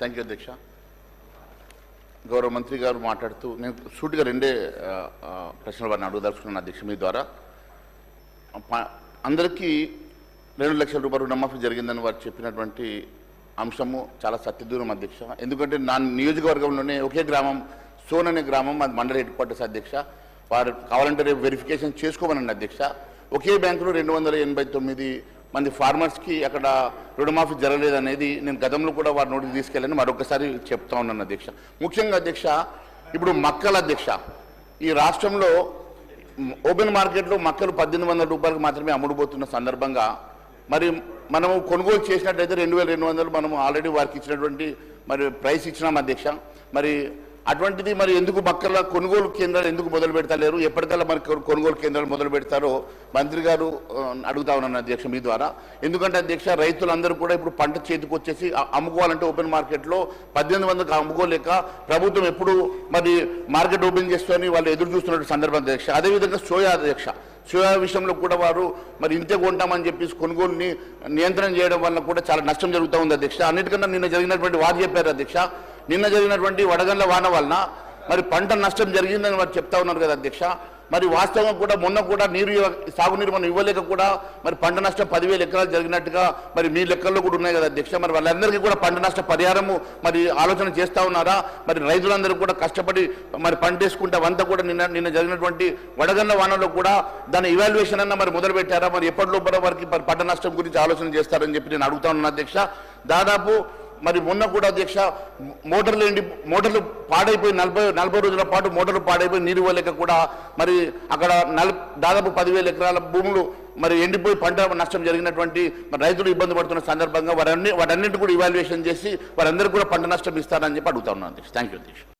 Thank you అధ్యక్ష గౌరవ మంత్రి గారు మాట్లాడుతూ నేను సూటిగా రెండే ప్రశ్నలు వారిని అడుగుదలుచుకున్నాను అధ్యక్ష మీ ద్వారా. అందరికీ రెండు లక్షల రూపాయలు రుణమాఫీ జరిగిందని వారు చెప్పినటువంటి అంశము చాలా సత్యదూరం అధ్యక్ష. ఎందుకంటే నా నియోజకవర్గంలోనే ఒకే గ్రామం సోన్ అనే గ్రామం అది మండల హెడ్ క్వార్టర్స్ అధ్యక్ష. వారు కావాలంటే రేపు వెరిఫికేషన్ చేసుకోమనండి అధ్యక్ష. ఒకే బ్యాంకులో రెండు వందల ఎనభై తొమ్మిది మంది ఫార్మర్స్కి అక్కడ రుణమాఫీ జరగలేదనేది నేను గతంలో కూడా వారి నోటికి తీసుకెళ్ళని మరొకసారి చెప్తా ఉన్నాను అధ్యక్ష. ముఖ్యంగా అధ్యక్ష ఇప్పుడు మక్కల అధ్యక్ష ఈ రాష్ట్రంలో ఓపెన్ మార్కెట్లో మక్కలు పద్దెనిమిది వందల రూపాయలకు మాత్రమే అమ్ముడుపోతున్న సందర్భంగా మరి మనము కొనుగోలు చేసినట్టయితే రెండు వేల రెండు వందలు మనము ఆల్రెడీ వారికి ఇచ్చినటువంటి మరి ప్రైస్ ఇచ్చినాం అధ్యక్ష. మరి అటువంటిది మరి ఎందుకు మక్కల కొనుగోలు కేంద్రాలు ఎందుకు మొదలు పెడతలేరు? ఎప్పటికల్లా మరి కొను- కొనుగోలు కేంద్రాలు మొదలు పెడతారో మంత్రి గారు అడుగుతా ఉన్నాను అధ్యక్ష మీ ద్వారా. ఎందుకంటే అధ్యక్ష రైతులందరూ కూడా ఇప్పుడు పంట చేతికి వచ్చేసి అమ్ముకోవాలంటే ఓపెన్ మార్కెట్లో పద్దెనిమిది వందలకు అమ్ముకోలేక ప్రభుత్వం ఎప్పుడు మరి మార్కెట్ ఓపెన్ చేసుకొని వాళ్ళు ఎదురు చూస్తున్న సందర్భం అధ్యక్ష. అదేవిధంగా సోయా అధ్యక్ష. సోయా విషయంలో కూడా వారు మరి ఇంతే కొంటామని చెప్పేసి కొనుగోలుని నియంత్రణ చేయడం వల్ల కూడా చాలా నష్టం జరుగుతూ ఉంది అధ్యక్ష. అన్నిటికన్నా నిన్న జరిగినటువంటి వారు చెప్పారు అధ్యక్ష. నిన్న జరిగినటువంటి వడగండ్ల వాన వలన మరి పంట నష్టం జరిగిందని మరి చెప్తా ఉన్నారు కదా అధ్యక్ష. మరి వాస్తవం కూడా మొన్న కూడా నీరు సాగునీరు మనం ఇవ్వలేక కూడా మరి పంట నష్టం పదివేల ఎకరాలు జరిగినట్టుగా మరి మీ లెక్కల్లో కూడా ఉన్నాయి కదా అధ్యక్ష. మరి వాళ్ళందరికీ కూడా పంట నష్ట పరిహారము మరి ఆలోచన చేస్తా ఉన్నారా? మరి రైతులందరూ కూడా కష్టపడి మరి పంట వేసుకుంటే అవంతా కూడా నిన్న నిన్న జరిగినటువంటి వడగండ్ల వానలో కూడా దాని ఇవాల్యుయేషన్ అన్న మరి మొదలు పెట్టారా మరి ఎప్పటి లోపల వారికి మరి పంట నష్టం గురించి ఆలోచన చేస్తారని చెప్పి నేను అడుగుతా ఉన్నాను అధ్యక్ష. దాదాపు మరి మొన్న కూడా అధ్యక్ష మోటార్లు ఎండి మోటార్లు పాడైపోయి నలభై నలభై రోజుల పాటు మోటార్లు పాడైపోయి నీరు ఇవ్వలేక కూడా మరి అక్కడ నల్ దాదాపు పదివేల ఎకరాల భూములు మరి ఎండిపోయి పంట నష్టం జరిగినటువంటి మరి రైతులు ఇబ్బంది పడుతున్న సందర్భంగా వారన్ని వాటన్నింటి కూడా ఇవాల్యుయేషన్ చేసి వారందరికీ కూడా పంట నష్టం ఇస్తారని చెప్పి అడుగుతా ఉన్నాను అధ్యక్ష. థ్యాంక్ యూ అధ్యక్ష.